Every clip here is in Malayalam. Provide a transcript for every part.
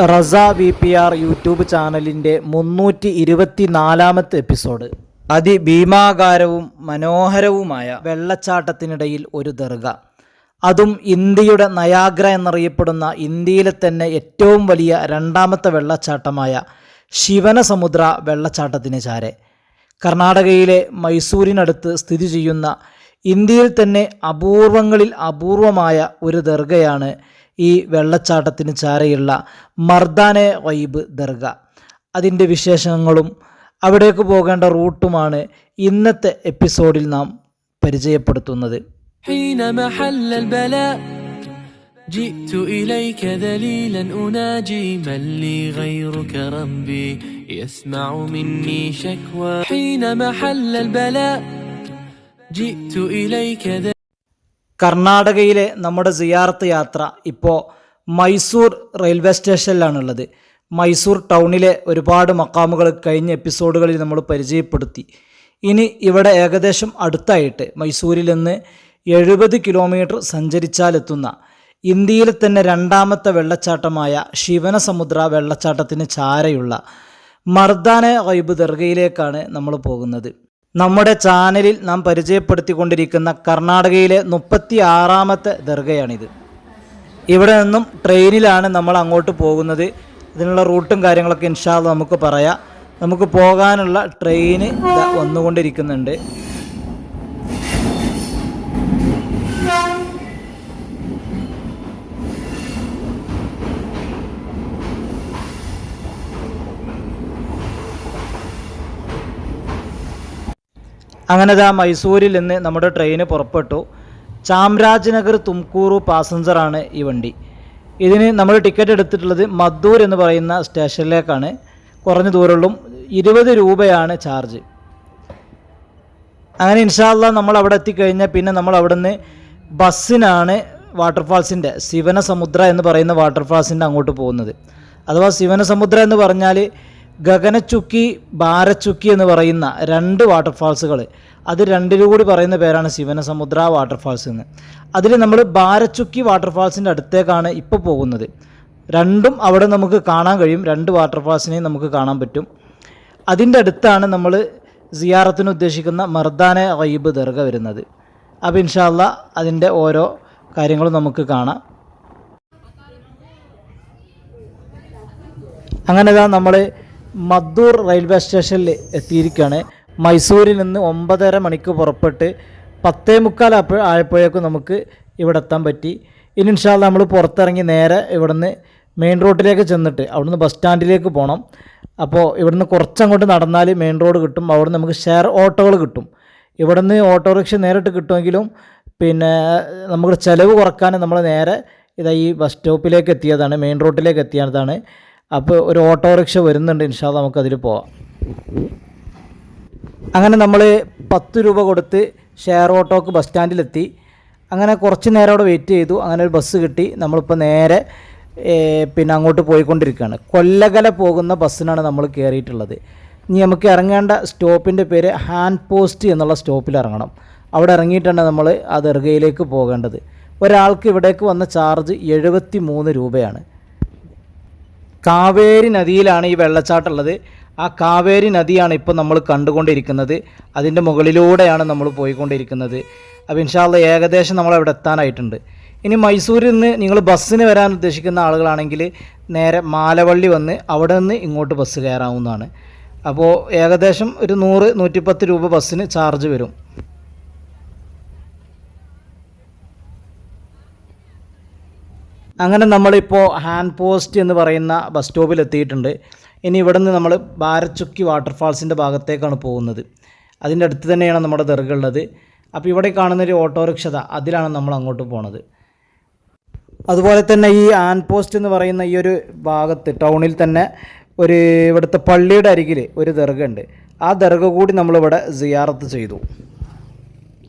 Reza V P R YouTube ചാനലിന്റെ മുന്നൂറ്റി ഇരുപത്തി നാലാമത്തെ എപ്പിസോഡ്. അതിഭീമാകാരവും മനോഹരവുമായ വെള്ളച്ചാട്ടത്തിനിടയിൽ ഒരു ദർഗ. അതും ഇന്ത്യയുടെ നയാഗ്ര എന്നറിയപ്പെടുന്ന ഇന്ത്യയിലെ തന്നെ ഏറ്റവും വലിയ രണ്ടാമത്തെ വെള്ളച്ചാട്ടമായ ശിവനസമുദ്ര വെള്ളച്ചാട്ടത്തിന് ചാരെ. കർണാടകയിലെ മൈസൂരിനടുത്ത് സ്ഥിതി ചെയ്യുന്ന ഇന്ത്യയിൽ തന്നെ അപൂർവങ്ങളിൽ അപൂർവമായ ഒരു ദർഗയാണ് ഈ വെള്ളച്ചാട്ടത്തിന് ചാരയുള്ള മർദാനെ വൈബ് ദർഗ അതിൻ്റെ വിശേഷങ്ങളും അവിടേക്ക് പോകേണ്ട റൂട്ടുമാണ് ഇന്നത്തെ എപ്പിസോഡിൽ നാം പരിചയപ്പെടുത്തുന്നത് حينما حل البلاء جئت إليك ذليلا أناجي من لي غيرك ربي يسمع مني شكوى حينما حل البلاء جئت إليك ذليلا കർണാടകയിലെ നമ്മുടെ സിയാർത്ത് യാത്ര ഇപ്പോൾ മൈസൂർ റെയിൽവേ സ്റ്റേഷനിലാണുള്ളത്. മൈസൂർ ടൗണിലെ ഒരുപാട് മക്കാമുകൾ കഴിഞ്ഞ എപ്പിസോഡുകളിൽ നമ്മൾ പരിചയപ്പെടുത്തി. ഇനി ഇവിടെ ഏകദേശം അടുത്തായിട്ട് മൈസൂരിൽ നിന്ന് എഴുപത് കിലോമീറ്റർ സഞ്ചരിച്ചാലെത്തുന്ന ഇന്ത്യയിലെ തന്നെ രണ്ടാമത്തെ വെള്ളച്ചാട്ടമായ ശിവനസമുദ്ര വെള്ളച്ചാട്ടത്തിന് ചാരയുള്ള മർദാന വൈബ് ദർഗയിലേക്കാണ് നമ്മൾ പോകുന്നത്. നമ്മുടെ ചാനലിൽ നാം പരിചയപ്പെടുത്തിക്കൊണ്ടിരിക്കുന്ന കർണാടകയിലെ മുപ്പത്തി ആറാമത്തെ ദർഗയാണിത്. ഇവിടെ നിന്നും ട്രെയിനിലാണ് നമ്മൾ അങ്ങോട്ട് പോകുന്നത്. ഇതിനുള്ള റൂട്ടും കാര്യങ്ങളൊക്കെ ഇൻഷാല്ല നമുക്ക് പറയാം. നമുക്ക് പോകാനുള്ള ട്രെയിന് വന്നുകൊണ്ടിരിക്കുന്നുണ്ട്. അങ്ങനെ ദാ മൈസൂരിൽ നിന്ന് നമ്മുടെ ട്രെയിന് പുറപ്പെട്ടു. ചാംരാജ്നഗർ തുംകൂറു പാസഞ്ചറാണ് ഈ വണ്ടി. ഇതിന് നമ്മൾ ടിക്കറ്റ് എടുത്തിട്ടുള്ളത് മദ്ദൂർ എന്ന് പറയുന്ന സ്റ്റേഷനിലേക്കാണ്. കുറഞ്ഞ ദൂരമുള്ളും ഇരുപത് രൂപയാണ് ചാർജ്. അങ്ങനെ ഇൻഷാല്ല നമ്മൾ അവിടെ എത്തിക്കഴിഞ്ഞാൽ പിന്നെ നമ്മൾ അവിടുന്ന് ബസ്സിനാണ് വാട്ടർഫാൾസിന്റെ ശിവനസമുദ്ര എന്ന് പറയുന്ന വാട്ടർഫാൾസിന്റെ അങ്ങോട്ട് പോകുന്നത്. അഥവാ ശിവനസമുദ്ര എന്ന് പറഞ്ഞാൽ ഗഗനച്ചുക്കി ഭാരച്ചുക്കി എന്ന് പറയുന്ന രണ്ട് വാട്ടർഫാൾസുകൾ അത് രണ്ടിലും കൂടി പറയുന്ന പേരാണ് ശിവനസമുദ്ര വാട്ടർഫാൾസ് എന്ന്. അതിൽ നമ്മൾ ഭാരച്ചുക്കി വാട്ടർഫാൾസിന്റെ അടുത്തേക്കാണ് ഇപ്പോൾ പോകുന്നത്. രണ്ടും അവിടെ നമുക്ക് കാണാൻ കഴിയും. രണ്ട് വാട്ടർഫാൾസിനെയും നമുക്ക് കാണാൻ പറ്റും. അതിന്റെ അടുത്താണ് നമ്മൾ സിയാറത്തിന് ഉദ്ദേശിക്കുന്ന മർദാന റൈബ് ദർഗ വരുന്നത്. അപ്പോൾ ഇൻഷാല്ല അതിന്റെ ഓരോ കാര്യങ്ങളും നമുക്ക് കാണാം. അങ്ങനെ നമ്മൾ മദ്ദൂർ റെയിൽവേ സ്റ്റേഷനിൽ എത്തിയിരിക്കുകയാണ്. മൈസൂരിൽ നിന്ന് ഒമ്പതര മണിക്ക് പുറപ്പെട്ട് പത്തേ മുക്കാൽ അപ്പോൾ ആയപ്പോഴേക്കും നമുക്ക് ഇവിടെ എത്താൻ പറ്റി. ഇനി ഇൻഷാല്ല നമ്മൾ പുറത്തിറങ്ങി നേരെ ഇവിടുന്ന് മെയിൻ റോഡിലേക്ക് ചെന്നിട്ട് അവിടുന്ന് ബസ് സ്റ്റാൻഡിലേക്ക് പോകണം അപ്പോൾ ഇവിടുന്ന് കുറച്ചങ്ങോട്ട് നടന്നാൽ മെയിൻ റോഡ് കിട്ടും. അവിടുന്ന് നമുക്ക് ഷെയർ ഓട്ടോകൾ കിട്ടും. ഇവിടുന്ന് ഓട്ടോറിക്ഷ നേരിട്ട് കിട്ടുമെങ്കിലും പിന്നെ നമുക്ക് ചിലവ് കുറയ്ക്കാൻ നമ്മൾ നേരെ ഇതാ ഈ ബസ് സ്റ്റോപ്പിലേക്ക് എത്തിയതാണ്. മെയിൻ റോഡിലേക്ക് എത്തിയതാണ്. അപ്പോൾ ഒരു ഓട്ടോറിക്ഷ വരുന്നുണ്ട് ഇൻഷാല്ല നമുക്കതിൽ പോവാം. അങ്ങനെ നമ്മൾ പത്ത് രൂപ കൊടുത്ത് ഷെയർ ഓട്ടോക്ക് ബസ് സ്റ്റാൻഡിലെത്തി. അങ്ങനെ കുറച്ച് നേരം അവിടെ വെയിറ്റ് ചെയ്തു. അങ്ങനെ ഒരു ബസ് കിട്ടി. നമ്മളിപ്പോൾ നേരെ പിന്നെ അങ്ങോട്ട് പോയിക്കൊണ്ടിരിക്കുകയാണ്. കൊല്ലകല പോകുന്ന ബസ്സിനാണ് നമ്മൾ കയറിയിട്ടുള്ളത് ഇനി നമുക്ക് ഇറങ്ങേണ്ട സ്റ്റോപ്പിന്റെ പേര് ഹാൻഡ് പോസ്റ്റ് എന്നുള്ള സ്റ്റോപ്പിൽ ഇറങ്ങണം. അവിടെ ഇറങ്ങിയിട്ടാണ് നമ്മൾ ആ ദർഗയിലേക്ക് പോകേണ്ടത്. ഒരാൾക്ക് ഇവിടേക്ക് വന്ന ചാർജ് എഴുപത്തി മൂന്ന് രൂപയാണ്. കാവേരി നദിയിലാണ് ഈ വെള്ളച്ചാട്ടം ഉള്ളത് ആ കാവേരി നദിയാണ് ഇപ്പോൾ നമ്മൾ കണ്ടുകൊണ്ടിരിക്കുന്നത്. അതിന്റെ മുകളിലൂടെയാണ് നമ്മൾ പോയിക്കൊണ്ടിരിക്കുന്നത്. അപ്പോൾ ഇൻഷാല്ല ഏകദേശം നമ്മൾ അവിടെ എത്താനായിട്ടുണ്ട്. ഇനി മൈസൂരിൽ നിന്ന് നിങ്ങൾ ബസ്സിന് വരാൻ ഉദ്ദേശിക്കുന്ന ആളുകളാണെങ്കിൽ നേരെ മാലവള്ളി വന്ന് അവിടെ നിന്ന് ഇങ്ങോട്ട് ബസ് കയറാവുന്നതാണ്. അപ്പോൾ ഏകദേശം ഒരു നൂറ് നൂറ്റിപ്പത്ത് രൂപ ബസ്സിന് ചാർജ് വരും. അങ്ങനെ നമ്മളിപ്പോൾ ഹാൻഡ് പോസ്റ്റ് എന്ന് പറയുന്ന ബസ് സ്റ്റോപ്പിൽ എത്തിയിട്ടുണ്ട്. ഇനി ഇവിടെ നിന്ന് നമ്മൾ ബാരച്ചുക്കി വാട്ടർഫാൾസിന്റെ ഭാഗത്തേക്കാണ് പോകുന്നത്. അതിന്റെ അടുത്ത് തന്നെയാണ് നമ്മുടെ ദർഗ ഉള്ളത്. അപ്പോൾ ഇവിടെ കാണുന്ന ഒരു ഓട്ടോറിക്ഷ അതിലാണ് നമ്മൾ അങ്ങോട്ട് പോണത്. അതുപോലെ തന്നെ ഈ ഹാൻഡ് പോസ്റ്റ് എന്ന് പറയുന്ന ഈ ഒരു ഭാഗത്ത് ടൗണിൽ തന്നെ ഒരു ഇവിടുത്തെ പള്ളിയുടെ അരികിൽ ഒരു ദർഗ ഉണ്ട്. ആ ദർഗ കൂടി നമ്മളിവിടെ സിയാറത്ത് ചെയ്തു.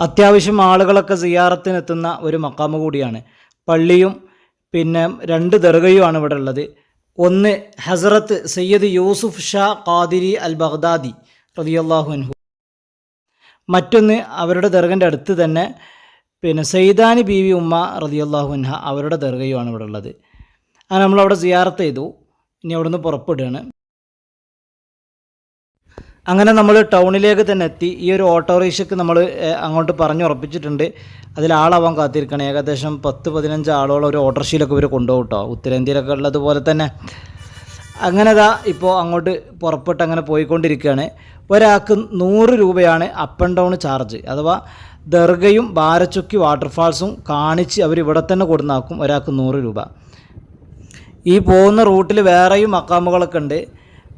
അത്യാവശ്യം ആളുകളൊക്കെ സിയാറത്തിനെത്തുന്ന ഒരു മക്കാമ് കൂടിയാണ്. പള്ളിയും പിന്നെ രണ്ട് ദർഗയുമാണ് ഇവിടെ ഉള്ളത്. ഒന്ന് ഹസറത്ത് സയ്യദ് യൂസുഫ് ഷാ ഖാദിരി അൽ ബഗ്ദാദി റതിയല്ലാഹു അൻഹു. മറ്റൊന്ന് അവരുടെ ദർഗന്റെ അടുത്ത് തന്നെ പിന്നെ സൈദാനി ബീവി ഉമ്മ റതിയല്ലാഹു അൻഹ അവരുടെ ദർഗയുമാണ് ഇവിടെ ഉള്ളത്. അങ്ങനെ നമ്മളവിടെ സിയാറത്ത് ചെയ്തു. ഇനി അവിടുന്ന് പുറപ്പെടുകയാണ്. അങ്ങനെ നമ്മൾ ടൗണിലേക്ക് തന്നെ എത്തി. ഈ ഒരു ഓട്ടോറിക്ഷയ്ക്ക് നമ്മൾ അങ്ങോട്ട് പറഞ്ഞുറപ്പിച്ചിട്ടുണ്ട് അതിൽ ആളാവാൻ കാത്തിരിക്കണം. ഏകദേശം പത്ത് പതിനഞ്ച് ആളോളം ഒരു ഓട്ടോറിക്ഷയിലൊക്കെ ഇവർ കൊണ്ടുപോകും കേട്ടോ ഉത്തരേന്ത്യയിലൊക്കെ ഉള്ളതുപോലെ തന്നെ. അങ്ങനെ ദാ ഇപ്പോൾ അങ്ങോട്ട് പുറപ്പെട്ട് അങ്ങനെ പോയിക്കൊണ്ടിരിക്കുകയാണ് ഒരാൾക്ക് നൂറ് രൂപയാണ് അപ്പ് ആൻഡ് ഡൗൺ ചാർജ് അഥവാ ദർഗയും ബാരച്ചുക്കി വാട്ടർഫാൾസും കാണിച്ച് അവർ ഇവിടെ തന്നെ കൊടുന്നാക്കും. ഒരാൾക്ക് നൂറ് രൂപ. ഈ പോകുന്ന റൂട്ടിൽ വേറെയും മക്കാമുകളൊക്കെ ഉണ്ട്.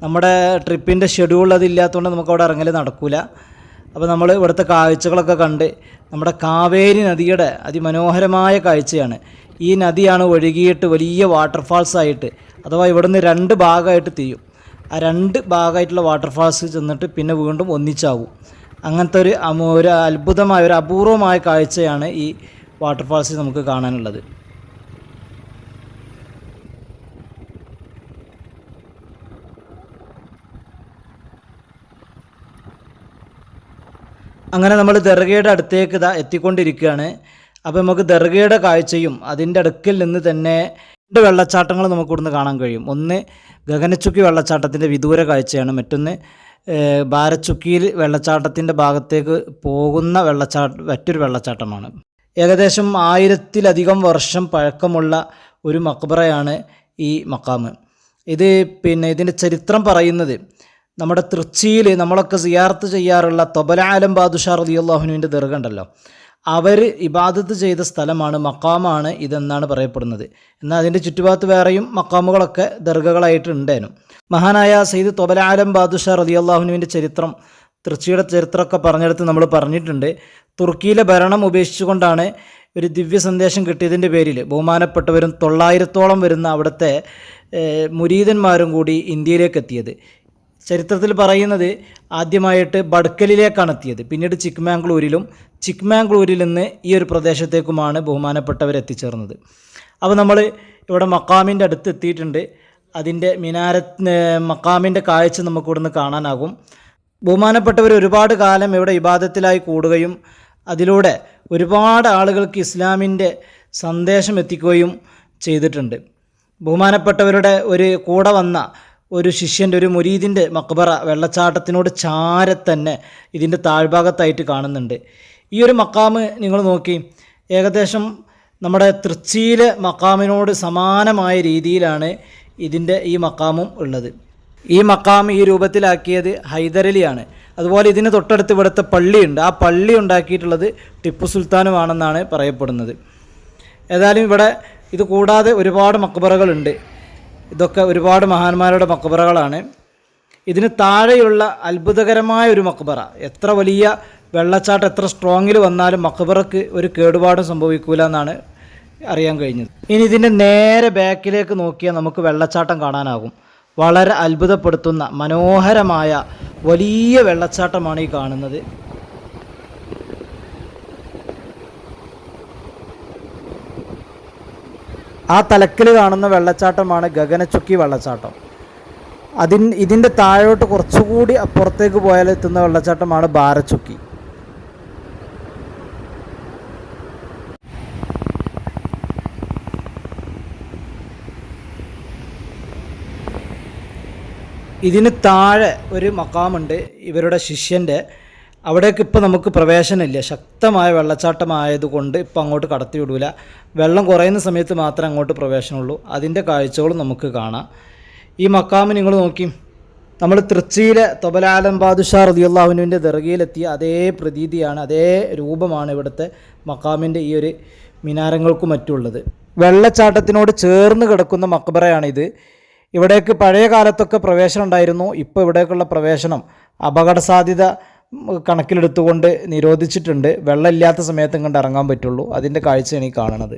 നമ്മുടെ ട്രിപ്പിന്റെ ഷെഡ്യൂൾ അതില്ലാത്തതുകൊണ്ട് നമുക്ക് അവിടെ ഇറങ്ങൽ നടക്കില്ല അപ്പോൾ നമ്മൾ ഇവിടുത്തെ കാഴ്ചകളൊക്കെ കണ്ട് നമ്മുടെ കാവേരി നദിയുടെ അതിമനോഹരമായ കാഴ്ചയാണ്. ഈ നദിയാണ് ഒഴുകിയിട്ട് വലിയ വാട്ടർഫാൾസ് ആയിട്ട് അഥവാ ഇവിടുന്ന് രണ്ട് ഭാഗമായിട്ട് തീയും ആ രണ്ട് ഭാഗമായിട്ടുള്ള വാട്ടർഫാൾസ് ചെന്നിട്ട് പിന്നെ വീണ്ടും ഒന്നിച്ചാവും. അങ്ങനത്തെ ഒരു ഒരു അത്ഭുതമായ ഒരു അപൂർവമായ കാഴ്ചയാണ് ഈ വാട്ടർഫാൾസിൽ നമുക്ക് കാണാനുള്ളത്. അങ്ങനെ നമ്മൾ ദർഗയുടെ അടുത്തേക്ക് ഇതാ എത്തിക്കൊണ്ടിരിക്കുകയാണ്. അപ്പോൾ നമുക്ക് ദർഗയുടെ കാഴ്ചയും അതിന്റെ അടുക്കിൽ നിന്ന് തന്നെ രണ്ട് വെള്ളച്ചാട്ടങ്ങൾ നമുക്ക് ഇവിടുന്ന് കാണാൻ കഴിയും. ഒന്ന് ഗഗനച്ചുക്കി വെള്ളച്ചാട്ടത്തിന്റെ വിദൂര കാഴ്ചയാണ്. മറ്റൊന്ന് ഭാരച്ചുക്കിയിൽ വെള്ളച്ചാട്ടത്തിന്റെ ഭാഗത്തേക്ക് പോകുന്ന വെള്ളച്ചാട്ട മറ്റൊരു വെള്ളച്ചാട്ടമാണ്. ഏകദേശം ആയിരത്തിലധികം വർഷം പഴക്കമുള്ള ഒരു മക്ബറയാണ് ഈ മക്കാമ് ഇത് പിന്നെ ഇതിന്റെ ചരിത്രം പറയുന്നത് നമ്മുടെ തൃച്ചിയിൽ നമ്മളൊക്കെ സിയാർത്ത് ചെയ്യാറുള്ള തൊബലാലം ബാദുഷാ റലിയുള്ളാഹുനുവിന്റെ ദർഗ ഉണ്ടല്ലോ. അവർ ഇബാദത്ത് ചെയ്ത സ്ഥലമാണ് മക്കാമാണ് ഇതെന്നാണ് പറയപ്പെടുന്നത്. എന്നാൽ അതിന്റെ ചുറ്റുഭാഗത്ത് വേറെയും മക്കാമുകളൊക്കെ ദർഗകളായിട്ട് മഹാനായ സെയ്ദ് തൊബലാലം ബാദുഷാ റലിയുള്ളാഹുനുവിന്റെ ചരിത്രം തൃച്ചിയുടെ ചരിത്രമൊക്കെ പറഞ്ഞെടുത്ത് നമ്മൾ പറഞ്ഞിട്ടുണ്ട്. തുർക്കിയിലെ ഭരണം ഉപേക്ഷിച്ചുകൊണ്ടാണ് ഒരു ദിവ്യ സന്ദേശം കിട്ടിയതിന്റെ പേരിൽ ബഹുമാനപ്പെട്ടവരും തൊള്ളായിരത്തോളം വരുന്ന അവിടുത്തെ മുരീതന്മാരും കൂടി ഇന്ത്യയിലേക്ക് എത്തിയത്. ചരിത്രത്തിൽ പറയുന്നത് ആദ്യമായിട്ട് ബഡ്ക്കലിലേക്കാണ് എത്തിയത്. പിന്നീട് ചിക്ക്മാംഗ്ലൂരിലും ചിക്ക്മാംഗ്ലൂരിൽ നിന്ന് ഈ ഒരു പ്രദേശത്തേക്കുമാണ് ബഹുമാനപ്പെട്ടവർ എത്തിച്ചേർന്നത്. അപ്പോൾ നമ്മൾ ഇവിടെ മക്കാമിന്റെ അടുത്ത് എത്തിയിട്ടുണ്ട്. അതിന്റെ മിനാര മക്കാമിന്റെ കാഴ്ച നമുക്ക് ഇവിടുന്ന് കാണാനാകും. ബഹുമാനപ്പെട്ടവർ ഒരുപാട് കാലം ഇവിടെ ഇബാദത്തിലായി കൂടുകയും അതിലൂടെ ഒരുപാട് ആളുകൾക്ക് ഇസ്ലാമിന്റെ സന്ദേശം എത്തിക്കുകയും ചെയ്തിട്ടുണ്ട്. ബഹുമാനപ്പെട്ടവരുടെ ഒരു കൂടെ വന്ന ഒരു ശിഷ്യന്റെ ഒരു മുരീദിന്റെ മക്ബറ വെള്ളച്ചാട്ടത്തിനോട് ചാരെ തന്നെ ഇതിന്റെ താഴ്ഭാഗത്തായിട്ട് കാണുന്നുണ്ട്. ഈ ഒരു മക്കാമ് നിങ്ങൾ നോക്കി ഏകദേശം നമ്മുടെ തൃച്ചിയിലെ മക്കാമിനോട് സമാനമായ രീതിയിലാണ് ഇതിന്റെ ഈ മക്കാമും ഉള്ളത്. ഈ മക്കാം ഈ രൂപത്തിലാക്കിയത് ഹൈദരലിയാണ്. അതുപോലെ ഇതിന് തൊട്ടടുത്ത് ഇവിടുത്തെ പള്ളിയുണ്ട്. ആ പള്ളി ഉണ്ടാക്കിയിട്ടുള്ളത് ടിപ്പു സുൽത്താനുമാണെന്നാണ് പറയപ്പെടുന്നത്. ഏതായാലും ഇവിടെ ഇത് കൂടാതെ ഒരുപാട് മക്ബറകളുണ്ട്. ഇതൊക്കെ ഒരുപാട് മഹാന്മാരുടെ മക്ബറകളാണ്. ഇതിന് താഴെയുള്ള അത്ഭുതകരമായ ഒരു മക്ബറ. എത്ര വലിയ വെള്ളച്ചാട്ടം എത്ര സ്ട്രോങ്ങിൽ വന്നാലും മക്ബറക്ക് ഒരു കേടുപാടും സംഭവിക്കൂല എന്നാണ് അറിയാൻ കഴിഞ്ഞത്. ഇനി ഇതിന്റെ നേരെ ബാക്കിലേക്ക് നോക്കിയാൽ നമുക്ക് വെള്ളച്ചാട്ടം കാണാനാകും. വളരെ അത്ഭുതപ്പെടുത്തുന്ന മനോഹരമായ വലിയ വെള്ളച്ചാട്ടമാണ് ഈ കാണുന്നത്. ആ തലക്കിൽ കാണുന്ന വെള്ളച്ചാട്ടമാണ് ഗഗനചുക്കി വെള്ളച്ചാട്ടം. അതിൻ ഇതിന്റെ താഴോട്ട് കുറച്ചുകൂടി അപ്പുറത്തേക്ക് പോയാൽ എത്തുന്ന വെള്ളച്ചാട്ടമാണ് ബാരച്ചുക്കി ഇതിന് താഴെ ഒരു മക്കാമുണ്ട് ഇവരുടെ ശിഷ്യന്റെ. അവിടേക്ക് ഇപ്പോൾ നമുക്ക് പ്രവേശനമില്ല. ശക്തമായ വെള്ളച്ചാട്ടമായതുകൊണ്ട് ഇപ്പോൾ അങ്ങോട്ട് കടത്തി വിടൂല വെള്ളം കുറയുന്ന സമയത്ത് മാത്രമേ അങ്ങോട്ട് പ്രവേശനമുള്ളൂ. അതിന്റെ കാഴ്ചകളും നമുക്ക് കാണാം. ഈ മക്കാമ് നിങ്ങൾ നോക്കി. നമ്മൾ തൃച്ചിയിലെ തൊബലാലം ബാദുഷാ റതിയുള്ളാഹുവിന്റെ ദർഗയിലെത്തിയ അതേ പ്രതീതിയാണ് അതേ രൂപമാണ് ഇവിടുത്തെ മക്കാമിന്റെ ഈ ഒരു മിനാരങ്ങൾക്കും മറ്റുള്ളത്. വെള്ളച്ചാട്ടത്തിനോട് ചേർന്ന് കിടക്കുന്ന മക്ബറയാണിത്. ഇവിടേക്ക് പഴയ കാലത്തൊക്കെ പ്രവേശനം ഉണ്ടായിരുന്നു. ഇപ്പോൾ ഇവിടേക്കുള്ള പ്രവേശനം അപകട സാധ്യത ഉം, കണക്കിലെടുത്തുകൊണ്ട് നിരോധിച്ചിട്ടുണ്ട്. വെള്ളമില്ലാത്ത സമയത്ത് ഇങ്ങോട്ട് ഇറങ്ങാൻ പറ്റുള്ളൂ. അതിന്റെ കാഴ്ചയാണ് ഈ കാണുന്നത്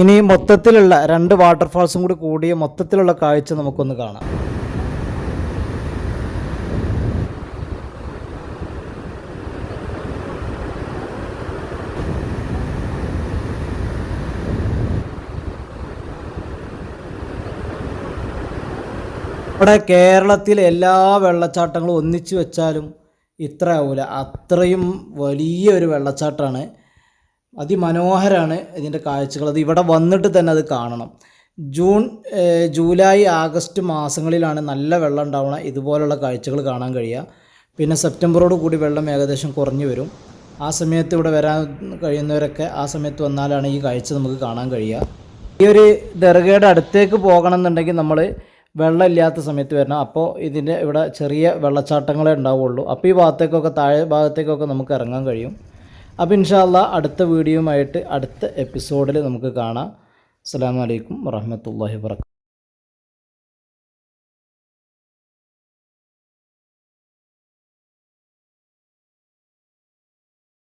ഇനി മൊത്തത്തിലുള്ള രണ്ട് വാട്ടർഫാൾസും കൂടി കൂടിയ മൊത്തത്തിലുള്ള കാഴ്ച നമുക്കൊന്ന് കാണാം. ഇവിടെ കേരളത്തിലെ എല്ലാ വെള്ളച്ചാട്ടങ്ങളും ഒന്നിച്ചു വെച്ചാലും ഇത്ര ആവില്ല അത്രയും വലിയ ഒരു വെള്ളച്ചാട്ടമാണ്. അതിമനോഹരമാണ് ഇതിന്റെ കാഴ്ചകൾ. അത് ഇവിടെ വന്നിട്ട് തന്നെ അത് കാണണം. ജൂൺ ജൂലൈ ആഗസ്റ്റ് മാസങ്ങളിലാണ് നല്ല വെള്ളം ഉണ്ടാവുന്ന ഇതുപോലുള്ള കാഴ്ചകൾ കാണാൻ കഴിയുക. പിന്നെ സെപ്റ്റംബറോട് കൂടി വെള്ളം ഏകദേശം കുറഞ്ഞു വരും. ആ സമയത്ത് ഇവിടെ വരാൻ കഴിയുന്നവരൊക്കെ ആ സമയത്ത് വന്നാലാണ് ഈ കാഴ്ച നമുക്ക് കാണാൻ കഴിയുക. ഈ ഒരു ദർഗയുടെ അടുത്തേക്ക് പോകണം എന്നുണ്ടെങ്കിൽ നമ്മൾ വെള്ളമില്ലാത്ത സമയത്ത് വരണം. അപ്പോൾ ഇതിന്റെ ഇവിടെ ചെറിയ വെള്ളച്ചാട്ടങ്ങളെ ഉണ്ടാവുള്ളൂ. അപ്പോൾ ഈ ഭാഗത്തേക്കൊക്കെ താഴെ ഭാഗത്തേക്കൊക്കെ നമുക്ക് ഇറങ്ങാൻ കഴിയും. അപ്പോൾ ഇൻഷാല്ല അടുത്ത വീഡിയോയുമായിട്ട് അടുത്ത എപ്പിസോഡിൽ നമുക്ക് കാണാം. അസ്സാം വലൈക്കും വറഹമത്തല്ലാഹി വർക്ക